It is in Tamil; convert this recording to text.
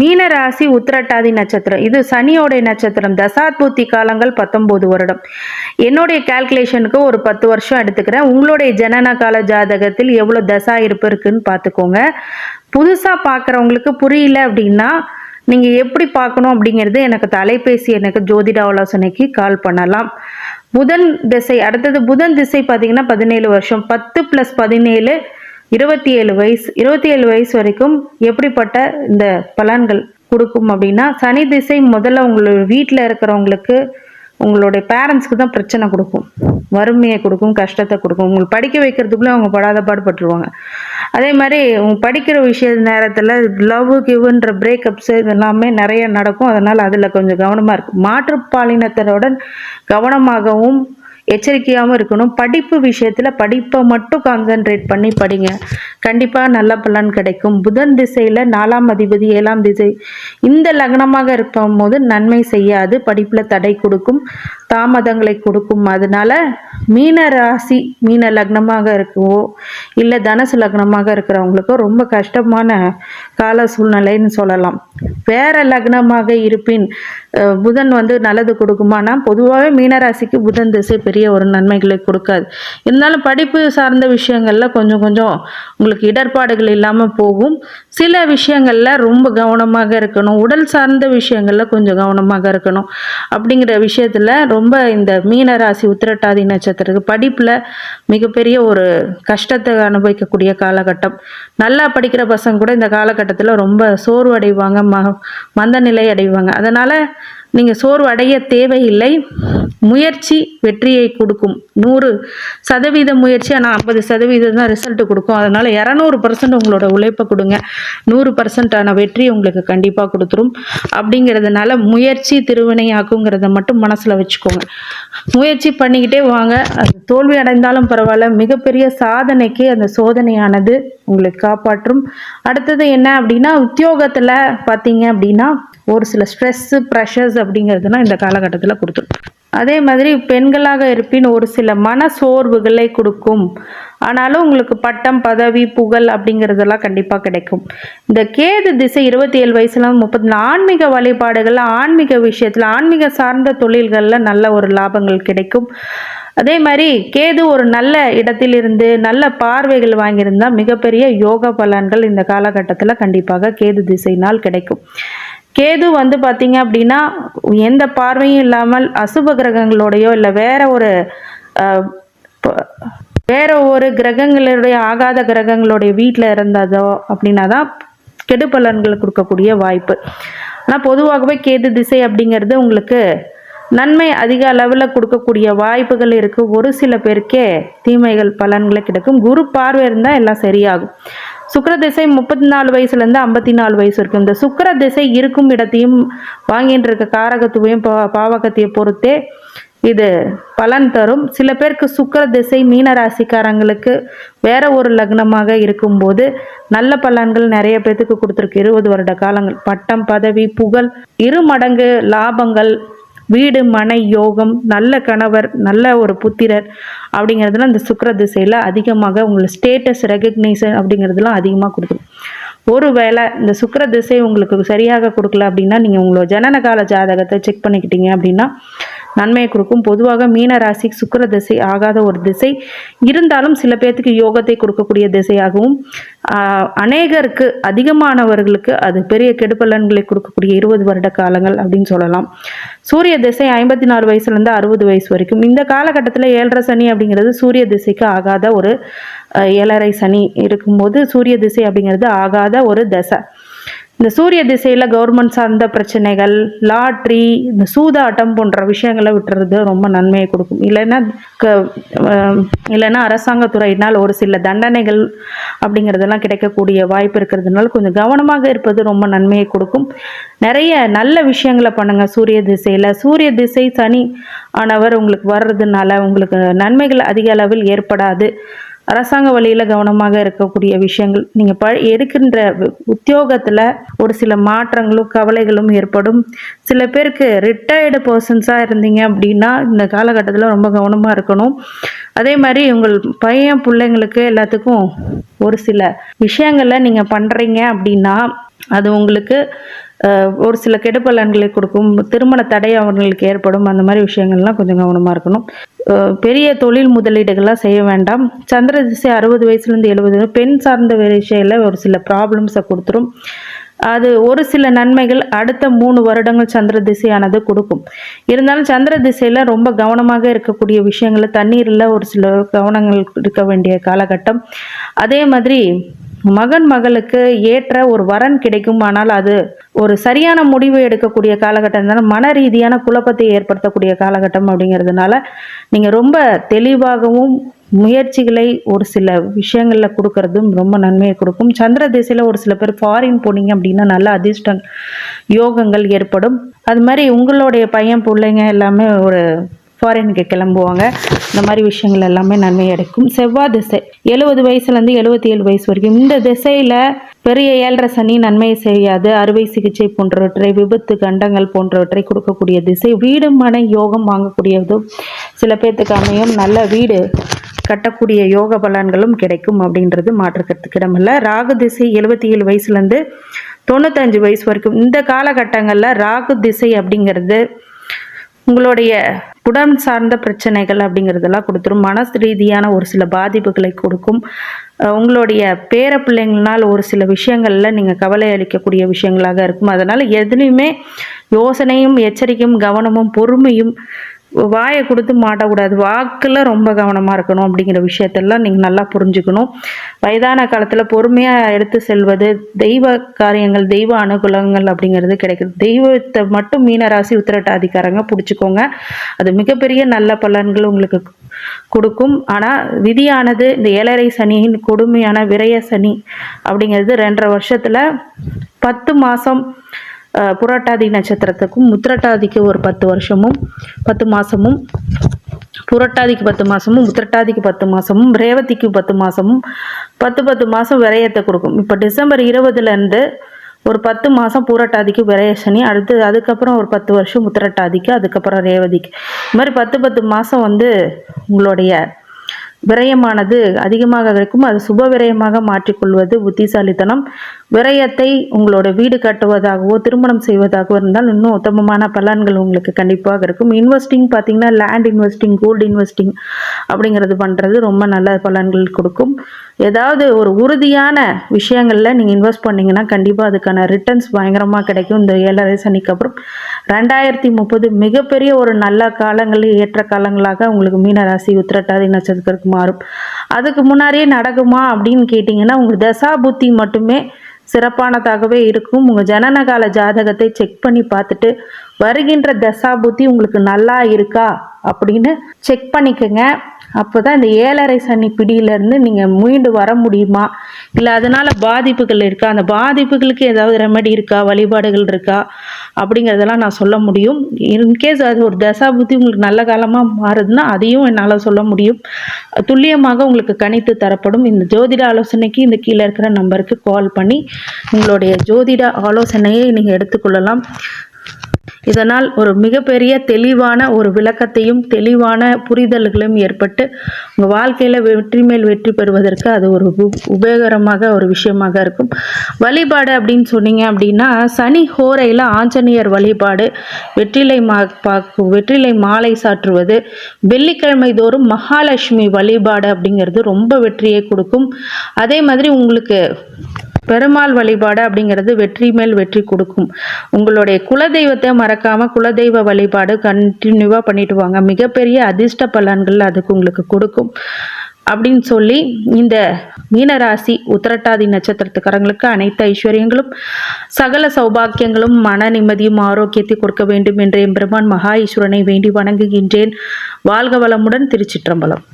மீனராசி உத்திரட்டாதி நட்சத்திரம். இது சனியோடைய நட்சத்திரம். தசாத்பூத்தி காலங்கள் பத்தொம்போது வருடம். என்னுடைய கால்குலேஷனுக்கு ஒரு பத்து வருஷம் எடுத்துக்கிறேன். உங்களுடைய ஜனன கால ஜாதகத்தில் எவ்வளோ தசா இருப்பு இருக்குன்னு பார்த்துக்கோங்க. புதுசாக பார்க்குறவங்களுக்கு புரியல அப்படின்னா நீங்கள் எப்படி பார்க்கணும் அப்படிங்கிறது எனக்கு தொலைபேசி எனக்கு ஜோதிட ஆலோசனைக்கு கால் பண்ணலாம். புதன் திசை அடுத்தது புதன் திசை பார்த்தீங்கன்னா பதினேழு வருஷம். பத்து ப்ளஸ் பதினேழு இருபத்தி ஏழு வயசு இருபத்தி ஏழு வயசு வரைக்கும் எப்படிப்பட்ட இந்த பலன்கள் கொடுக்கும் அப்படின்னா சனி திசை முதல்ல உங்களோட வீட்டில் இருக்கிறவங்களுக்கு உங்களுடைய பேரண்ட்ஸ்க்கு தான் பிரச்சனை கொடுக்கும். வறுமையை கொடுக்கும் கஷ்டத்தை கொடுக்கும். உங்களுக்கு படிக்க வைக்கிறதுக்குள்ளே அவங்க படாத பாடுபட்டுருவாங்க. அதே மாதிரி உங்க படிக்கிற விஷய நேரத்தில் லவ் கிவ்ன்ற பிரேக்கப்ஸ் இதெல்லாமே நிறைய நடக்கும். அதனால் அதில் கொஞ்சம் கவனமாக இருக்கும் மாற்றுப்பாலினத்தருடன் கவனமாகவும் எச்சரிக்கையாகவும் இருக்கணும். படிப்பு விஷயத்தில் படிப்பை மட்டும் கான்சென்ட்ரேட் பண்ணி படிங்க. கண்டிப்பாக நல்ல பலன் கிடைக்கும். புதன் திசையில் நாலாம் அதிபதி ஏழாம் திசை இந்த லக்னமாக இருக்கும் போது நன்மை செய்யாது. படிப்பில் தடை கொடுக்கும் தாமதங்களை கொடுக்கும். அதனால மீன ராசி மீன லக்னமாக இருக்கவோ இல்லை தனுசு லக்னமாக இருக்கிறவங்களுக்கோ ரொம்ப கஷ்டமான கால சூழ்நிலைன்னு சொல்லலாம். வேற லக்னமாக இருப்பின் புதன் வந்து நல்லது கொடுக்குமானா பொதுவாகவே மீனராசிக்கு புதன் திசை பெரிய ஒரு நன்மைகளை கொடுக்காது. இருந்தாலும் படிப்பு சார்ந்த விஷயங்கள்ல கொஞ்சம் கொஞ்சம் உங்களுக்கு இடர்பாடுகள் இல்லாமல் போகும். சில விஷயங்கள்ல ரொம்ப கவனமாக இருக்கணும். உடல் சார்ந்த விஷயங்கள்ல கொஞ்சம் கவனமாக இருக்கணும். அப்படிங்கிற விஷயத்துல ரொம்ப இந்த மீனராசி உத்திரட்டாதி நட்சத்திரத்துக்கு படிப்புல மிகப்பெரிய ஒரு கஷ்டத்தை அனுபவிக்கக்கூடிய காலகட்டம். நல்லா படிக்கிற பசங்க கூட இந்த காலகட்டம் காலகட்டத்தில் ரொம்ப சோர்வு அடைவாங்க ம மந்த நிலை அடைவாங்க அதனால் நீங்கள் சோர்வடைய தேவையில்லை. முயற்சி வெற்றியை கொடுக்கும். நூறு சதவீத முயற்சி ஆனால் ஐம்பது சதவீதம் தான் ரிசல்ட் கொடுக்கும். அதனால் இரநூறு பர்சன்ட் உங்களோட உழைப்பை கொடுங்க. நூறு பர்சன்டான வெற்றி உங்களுக்கு கண்டிப்பாக கொடுத்துரும். அப்படிங்கிறதுனால முயற்சி திருவினையாக்குங்கிறத மட்டும் மனசில் வச்சுக்கோங்க. முயற்சி பண்ணிக்கிட்டே வாங்க. அது தோல்வி அடைந்தாலும் பரவாயில்ல. மிகப்பெரிய சாதனைக்கு அந்த சோதனையானது உங்களுக்கு காப்பாற்றும். அடுத்தது என்ன அப்படின்னா உத்தியோகத்தில் பார்த்தீங்க அப்படின்னா ஒரு சில ஸ்ட்ரெஸ்ஸு ப்ரெஷர்ஸ் அப்படிங்கிறதுலாம் இந்த காலகட்டத்தில் கொடுத்துரும் அதே மாதிரி பெண்களாக இருப்பின் ஒரு சில மன சோர்வுகளை கொடுக்கும். ஆனாலும் உங்களுக்கு பட்டம் பதவி புகழ் அப்படிங்கிறதெல்லாம் கண்டிப்பாக கிடைக்கும். இந்த கேது திசை இருபத்தி ஏழு வயசுல முப்பத்தி ஆன்மீக வழிபாடுகள் ஆன்மீக விஷயத்தில் ஆன்மீக சார்ந்த தொழில்களில் நல்ல ஒரு லாபங்கள் கிடைக்கும். அதே மாதிரி கேது ஒரு நல்ல இடத்திலிருந்து நல்ல பார்வைகள் வாங்கியிருந்தால் மிகப்பெரிய யோக பலன்கள் இந்த காலகட்டத்தில் கண்டிப்பாக கேது திசையினால் கிடைக்கும். கேது வந்து பார்த்தீங்க அப்படின்னா எந்த பார்வையும் இல்லாமல் அசுப கிரகங்களோடையோ இல்லை வேற ஒரு ப- வேற ஒரு கிரகங்களுடைய ஆகாத கிரகங்களுடைய வீட்டில் இருந்ததோ அப்படின்னா தான் கெடு பலன்கள் கொடுக்கக்கூடிய வாய்ப்பு. ஆனால் பொதுவாகவே கேது திசை அப்படிங்கிறது உங்களுக்கு நன்மை அதிக அளவில் கொடுக்கக்கூடிய வாய்ப்புகள் இருக்குது ஒரு சில பேருக்கே தீமைகள் பலன்களை கிடைக்கும். குரு பார்வை இருந்தால் எல்லாம் சரியாகும். சுக்கர திசை முப்பத்தி நாலு வயசுலேருந்து ஐம்பத்தி நாலு வயசு இருக்கும் இந்த சுக்கர திசை இருக்கும் இடத்தையும் வாங்கிட்டு இருக்க காரகத்துவையும் பா பாவகத்தையும் பொறுத்தே இது பலன் தரும். சில பேருக்கு சுக்கர திசை மீன ராசிக்காரங்களுக்கு வேற ஒரு லக்னமாக இருக்கும்போது நல்ல பலன்கள் நிறைய பேர்த்துக்கு கொடுத்துருக்கு. இருபது வருட காலங்கள் பட்டம் பதவி புகழ் இரு மடங்கு லாபங்கள் வீடு மனை யோகம் நல்ல கணவர் நல்ல ஒரு புத்திரர் அப்படிங்கிறதுலாம் இந்த சுக்கிர திசையில் அதிகமாக உங்களுக்கு ஸ்டேட்டஸ் ரெகக்னைசன் அப்படிங்கிறதுலாம் அதிகமாக கொடுக்கும் ஒருவேளை இந்த சுக்கர திசை உங்களுக்கு சரியாக கொடுக்கல அப்படின்னா நீங்கள் உங்களோட ஜனன கால ஜாதகத்தை செக் பண்ணிக்கிட்டீங்க அப்படின்னா நன்மையை கொடுக்கும். பொதுவாக மீன ராசி சுக்கிர திசை ஆகாத ஒரு திசை. இருந்தாலும் சில பேர்த்துக்கு யோகத்தை கொடுக்கக்கூடிய திசையாகவும் அநேகருக்கு அதிகமானவர்களுக்கு அது பெரிய கெடுபலன்களை கொடுக்கக்கூடிய இருபது வருட காலங்கள் அப்படின்னு சொல்லலாம். சூரிய திசை ஐம்பத்தி நாலு வயசுலேருந்து அறுபது வயசு வரைக்கும். இந்த காலகட்டத்தில் ஏழரை சனி அப்படிங்கிறது சூரிய திசைக்கு ஆகாத ஒரு ஏழரை சனி இருக்கும்போது சூரிய திசை அப்படிங்கிறது ஆகாத ஒரு தசை. இந்த சூரிய திசையில் கவர்மெண்ட் சார்ந்த பிரச்சனைகள் லாட்ரி இந்த சூதாட்டம் போன்ற விஷயங்களை விட்டுறது ரொம்ப நன்மையை கொடுக்கும். இல்லைன்னா க இல்லைன்னா அரசாங்கத்துறையினால் ஒரு சில தண்டனைகள் அப்படிங்கிறதெல்லாம் கிடைக்கக்கூடிய வாய்ப்பு இருக்கிறதுனால கொஞ்சம் கவனமாக இருப்பது ரொம்ப நன்மையை கொடுக்கும். நிறைய நல்ல விஷயங்களை பண்ணுங்கள் சூரிய திசையில். சூரிய திசை சனி ஆனவர் உங்களுக்கு வர்றதுனால உங்களுக்கு நன்மைகள் அதிக அளவில் ஏற்படாது. அரசாங்க வழியில் கவனமாக இருக்கக்கூடிய விஷயங்கள். நீங்கள் ப எடுக்கின்ற உத்தியோகத்தில் ஒரு சில மாற்றங்களும் கவலைகளும் ஏற்படும். சில பேருக்கு ரிட்டையர்டு பர்சன்ஸாக இருந்தீங்க அப்படின்னா இந்த காலகட்டத்தில் ரொம்ப கவனமாக இருக்கணும். அதே மாதிரி உங்கள் பையன் பிள்ளைங்களுக்கு எல்லாத்துக்கும் ஒரு சில விஷயங்களை நீங்கள் பண்ணுறீங்க அப்படின்னா அது உங்களுக்கு ஒரு சில கெடுபலன்களை கொடுக்கும் திருமண தடை அவர்களுக்கு ஏற்படும் அந்த மாதிரி விஷயங்கள்லாம் கொஞ்சம் கவனமாக இருக்கணும். பெரிய தொழில் முதலீடுகள்லாம் செய்ய வேண்டாம். சந்திர திசை அறுபது வயசுலேருந்து எழுபது பெண் சார்ந்த விஷயத்தில் ஒரு சில ப்ராப்ளம்ஸை கொடுத்துரும். அது ஒரு சில நன்மைகள் அடுத்த மூணு வருடங்கள் சந்திர திசையானது கொடுக்கும். இருந்தாலும் சந்திர திசையில் ரொம்ப கவனமாக இருக்கக்கூடிய விஷயங்களை தண்ணீரில் ஒரு சில கவனங்கள் இருக்க வேண்டிய காலகட்டம். அதே மாதிரி மகன் மகளுக்கு ஏற்ற ஒரு வரன் கிடைக்கும் ஆனால் அது ஒரு சரியான முடிவு எடுக்கக்கூடிய காலகட்டம். தானே மன ரீதியான குழப்பத்தை ஏற்படுத்தக்கூடிய காலகட்டம் அப்படிங்கிறதுனால நீங்கள் ரொம்ப தெளிவாகவும் முயற்சிகளை ஒரு சில விஷயங்களில் கொடுக்கறதும் ரொம்ப நன்மையை கொடுக்கும். சந்திர திசையில் ஒரு சில பேர் ஃபாரின் போனீங்க அப்படின்னா நல்ல அதிர்ஷ்டம் யோகங்கள் ஏற்படும். அது மாதிரி உங்களுடைய பையன் பிள்ளைங்க எல்லாமே ஒரு ஃபாரினுக்கு கிளம்புவாங்க. இந்த மாதிரி விஷயங்கள் எல்லாமே நன்மை அடைக்கும். செவ்வாய் திசை. எழுபது வயசுலேருந்து எழுபத்தி ஏழு வயசு வரைக்கும். இந்த திசையில் பெரிய ஏழரை சனி நன்மையை செய்யாது. அறுவை சிகிச்சை போன்றவற்றை விபத்து கண்டங்கள் போன்றவற்றை கொடுக்கக்கூடிய திசை. வீடு மனை யோகம் வாங்கக்கூடியதும் சில பேர்த்துக்கு அமையும். நல்ல வீடு கட்டக்கூடிய யோக பலன்களும் கிடைக்கும் அப்படின்றது மாற்றுக்கிறதுக்கு இடமில்ல. ராகு திசை எழுபத்தி ஏழு வயசுலேருந்து தொண்ணூத்தஞ்சு வயசு வரைக்கும். இந்த காலகட்டங்களில் ராகு திசை அப்படிங்கிறது உங்களுடைய உடல் சார்ந்த பிரச்சனைகள் அப்படிங்கிறதெல்லாம் கொடுத்துரும். மன ரீதியான ஒரு சில பாதிப்புகளை கொடுக்கும். உங்களுடைய பேர பிள்ளைங்களால் ஒரு சில விஷயங்களில் நீங்கள் கவலை அளிக்கக்கூடிய விஷயங்களாக இருக்கும். அதனால் எதுலேயுமே யோசனையும் எச்சரிக்கையும் கவனமும் பொறுமையும் வாயை கொடுத்து மாட்டக்கூடாது. வாக்கில் ரொம்ப கவனமாக இருக்கணும் அப்படிங்கிற விஷயத்தெல்லாம் நீங்கள் நல்லா புரிஞ்சுக்கணும். வயதான காலத்தில் பொறுமையாக எடுத்து செல்வது தெய்வ காரியங்கள் தெய்வ அனுகூலங்கள் அப்படிங்கிறது கிடைக்குது. தெய்வத்தை மட்டும் மீனராசி உத்திரட்டாதிக்காரங்க பிடிச்சிக்கோங்க. அது மிகப்பெரிய நல்ல பலன்கள் உங்களுக்கு கொடுக்கும். ஆனால் விதியானது இந்த ஏழரை சனியின் கொடுமையான விரய சனி அப்படிங்கிறது ரெண்டரை வருஷத்தில் பத்து மாதம் புரட்டாதி நட்சத்திரத்துக்கும் உத்திரட்டாதிக்கு ஒரு பத்து வருஷமும் பத்து மாதமும் புரட்டாதிக்கு பத்து மாதமும் உத்திரட்டாதிக்கு பத்து மாதமும் ரேவதிக்கு பத்து மாதமும் பத்து பத்து மாதம் விரயத்தை கொடுக்கும். இப்போ டிசம்பர் இருபதுலேருந்து ஒரு பத்து மாதம் பூரட்டாதிக்கு விரய சனி அடுத்து அதுக்கப்புறம் ஒரு பத்து வருஷம் உத்திரட்டாதிக்கு அதுக்கப்புறம் ரேவதிக்கு. இது மாதிரி பத்து பத்து மாதம் வந்து உங்களுடைய விரயமானது அதிகமாக இருக்கும். அது சுப விரயமாக மாற்றிக்கொள்வது புத்திசாலித்தனம். விரயத்தை உங்களோட வீடு கட்டுவதாகவோ திருமணம் செய்வதாகவோ இருந்தால் இன்னும் உத்தமமான பலன்கள் உங்களுக்கு கண்டிப்பாக இருக்கும். இன்வெஸ்டிங் பார்த்தீங்கன்னா லேண்ட் இன்வெஸ்டிங் கோல்டு இன்வெஸ்டிங் அப்படிங்கிறது பண்ணுறது ரொம்ப நல்ல பலன்கள் கொடுக்கும். ஏதாவது ஒரு உறுதியான விஷயங்களில் நீங்கள் இன்வெஸ்ட் பண்ணிங்கன்னா கண்டிப்பாக அதுக்கான ரிட்டர்ன்ஸ் பயங்கரமாக கிடைக்கும். இந்த ஏழரை சனிக்கு அப்புறம் ரெண்டாயிரத்தி முப்பது மிகப்பெரிய ஒரு நல்ல காலங்கள் ஏற்ற காலங்களாக உங்களுக்கு மீனராசி உத்திரட்டாதி நட்சத்திரத்துக்கு மாறும். அதுக்கு முன்னாடியே நடக்குமா அப்படின்னு கேட்டிங்கன்னா உங்கள் தசா புத்தி மட்டுமே சிறப்பானதாகவே இருக்கும். உங்கள் ஜனனகால ஜாதகத்தை செக் பண்ணி பார்த்துட்டு வருகின்ற தசா புத்தி உங்களுக்கு நல்லா இருக்கா அப்படின்னு செக் பண்ணிக்கோங்க. அப்போ தான் இந்த ஏழரை சனி பிடியிலேருந்து நீங்கள் மீண்டு வர முடியுமா? இல்லை அதனால் பாதிப்புகள் இருக்கா? அந்த பாதிப்புகளுக்கு ஏதாவது ரெமெடி இருக்கா? வழிபாடுகள் இருக்கா? அப்படிங்கிறதெல்லாம் நான் சொல்ல முடியும். இன்கேஸ் அது ஒரு தசா புத்தி உங்களுக்கு நல்ல காலமாக மாறுதுன்னா அதையும் என்னால் சொல்ல முடியும். துல்லியமாக உங்களுக்கு கணித்து தரப்படும். இந்த ஜோதிட ஆலோசனைக்கு இந்த கீழே இருக்கிற நம்பருக்கு கால் பண்ணி உங்களுடைய ஜோதிட ஆலோசனையை நீங்கள் எடுத்துக்கொள்ளலாம். இதனால் ஒரு மிகப்பெரிய தெளிவான ஒரு விளக்கத்தையும் தெளிவான புரிதல்களும் ஏற்பட்டு உங்கள் வாழ்க்கையில் வெற்றி மேல் வெற்றி பெறுவதற்கு அது ஒரு உபயோகரமாக ஒரு விஷயமாக இருக்கும். வழிபாடு அப்படின்னு சொன்னீங்க அப்படின்னா சனி ஹோரையில் ஆஞ்சநேயர் வழிபாடு வெற்றிலை மா பாக்கு வெற்றிலை மாலை சாற்றுவது வெள்ளிக்கிழமை தோறும் மகாலட்சுமி வழிபாடு அப்படிங்கிறது ரொம்ப வெற்றியை கொடுக்கும். அதே மாதிரி உங்களுக்கு பெருமாள் வழிபாடு அப்படிங்கிறது வெற்றி மேல் வெற்றி கொடுக்கும். உங்களுடைய குலதெய்வத்தை மறக்காம குலதெய்வ வழிபாடு கண்டினியூவாக பண்ணிட்டு வாங்க. மிகப்பெரிய அதிர்ஷ்ட பலன்கள் அதுக்கு உங்களுக்கு கொடுக்கும். அப்படின்னு சொல்லி இந்த மீனராசி உத்திரட்டாதி நட்சத்திரத்துக்காரங்களுக்கு அனைத்து ஐஸ்வர்யங்களும் சகல சௌபாக்கியங்களும் மன நிம்மதியும் ஆரோக்கியத்தை கொடுக்க வேண்டும் என்ற எம்பெருமான் மகா ஈஸ்வரனை வேண்டி வணங்குகின்றேன். வாழ்க வளமுடன் திருச்சிற்றம்பலம்.